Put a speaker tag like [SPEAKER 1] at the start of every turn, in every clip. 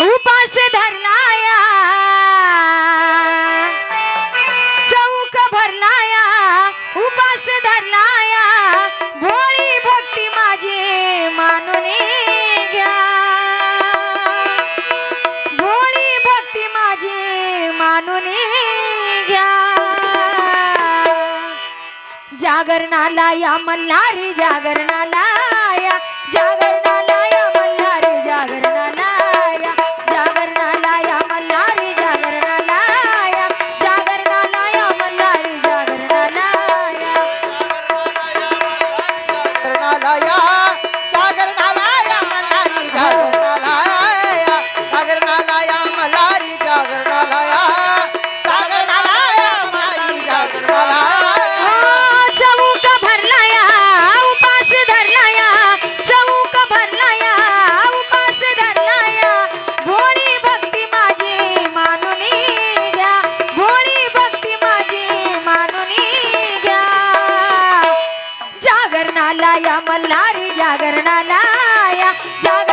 [SPEAKER 1] उपास धरलाया चौक भरलाया उपास धरलाया भोळी भक्ती माझी मानून घ्या. भोळी भक्ती माझी मानून घ्या. जागरणाला या मल्हारी जागरणाला या जागर जागरणाला या मल्हारी जागरणाला या जागर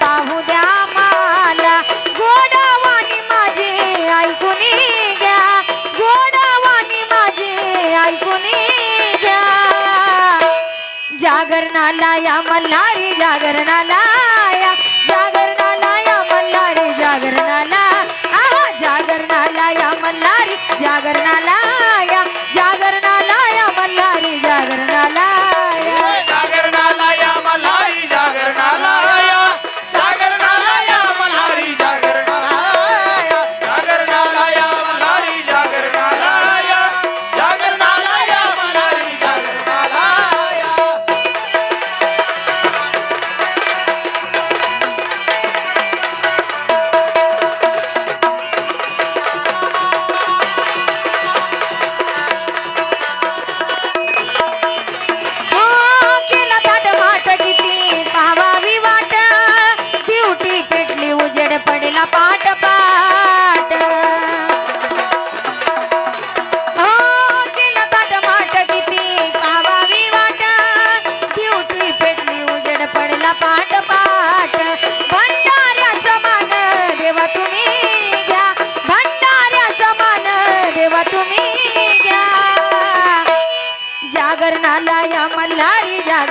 [SPEAKER 1] पाहू द्या मला. गोडावानी माझे ऐकून घ्या. घ्या. जागरणाला या मल्हारी जागरणा या. जागरणाला या मल्हारी जागरणाला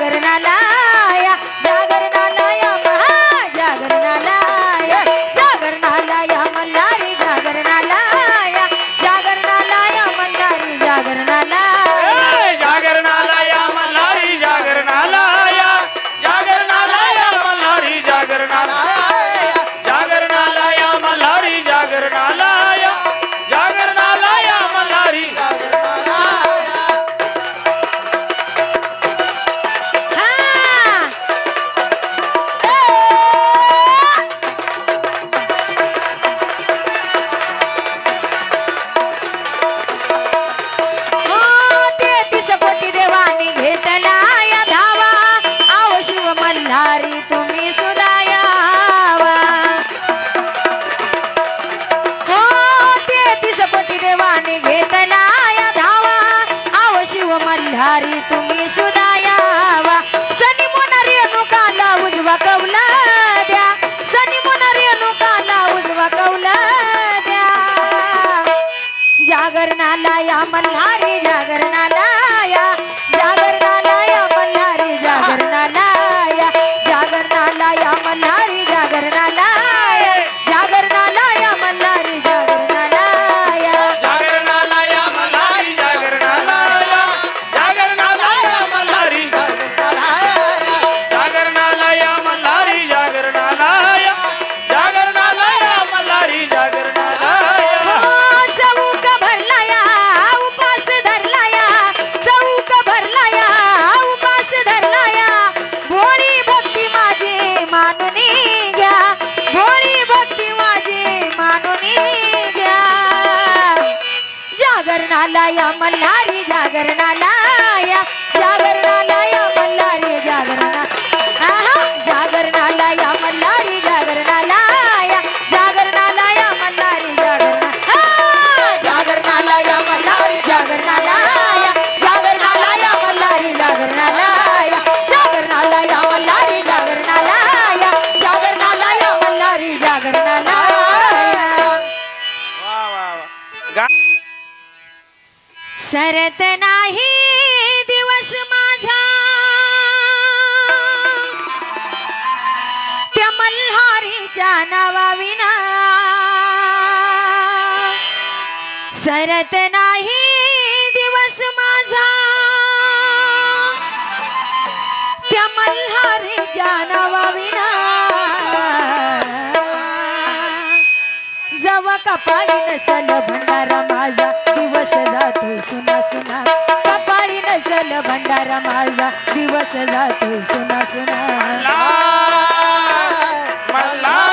[SPEAKER 1] नाला घारी तुम्ही सुद्धा यावा सनी मोना अनुकाला उजवा कौला द्या. सनी मोना रेणुकाला उजवा कौला द्या. जागरणाला या मल्हारी जागरणाला जागरणाला या मल्हारी जागरणाला या.
[SPEAKER 2] नावा विना.
[SPEAKER 1] सरत नाही दिवस माझा. त्या मल्हारीच्या नावाविना जवा कपाळी नसल भंडारा माझा. दिवस जातो सुना सुना. कपाळी नसल भंडारा माझा. दिवस जातो सुना सुना.
[SPEAKER 2] मल्हार.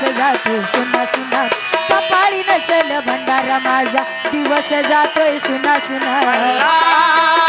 [SPEAKER 1] दिवस जातो सुना सुना. कपाळी नसल भंडारा माझा. दिवस जातोय सुना सुना.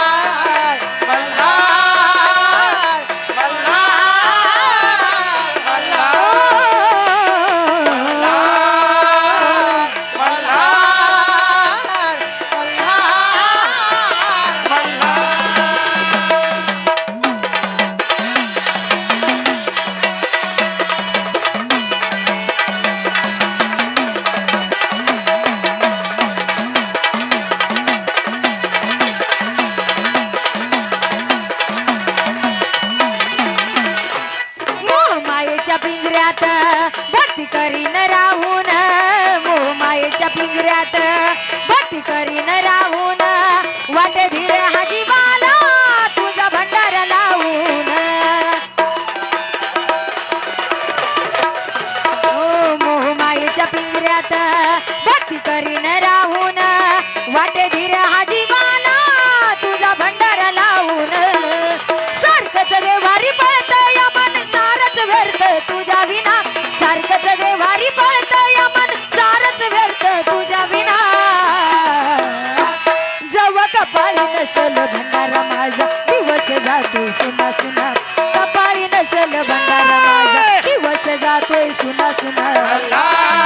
[SPEAKER 1] सुना सुना चिंता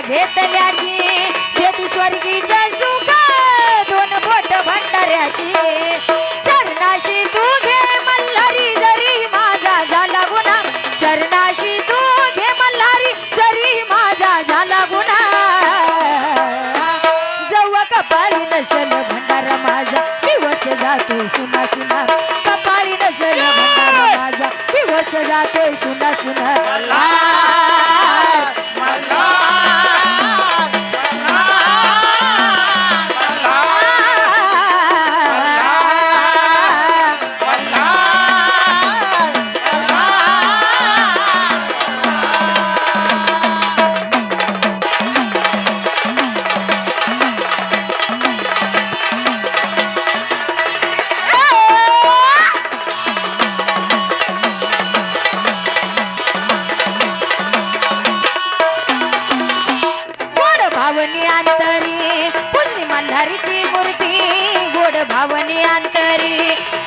[SPEAKER 1] घेतल्याची. देती स्वर्गीच सुख दोन बोट भंडाऱ्याची. चरणाशी तू घे मल्हारी जरी माझा झाला गुन्हा. चरणाशी तू घे मल्हारी जरी माझा झाला गुन्हा. कपाळी नसल भंडारा माझा. दिवस जातोय सुना सुना. कपाळी नसल भंडारा माझा. दिवस जातोय सुना सुना.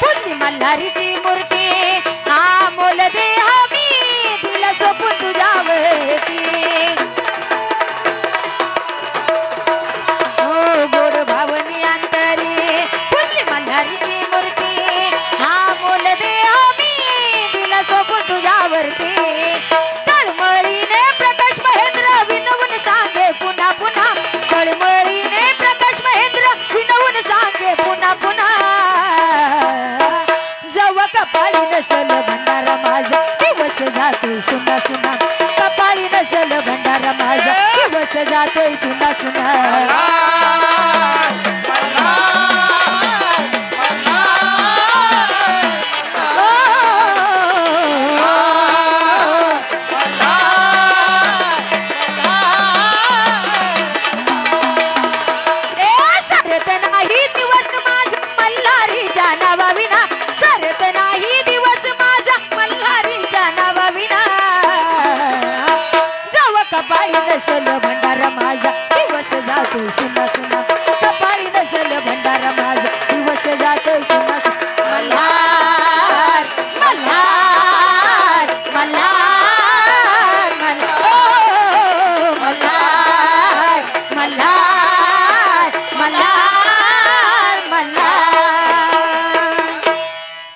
[SPEAKER 1] पूजली मल्हारीची मूर्ती. चल भंडारा माझा दिवस जातो सुना सुना.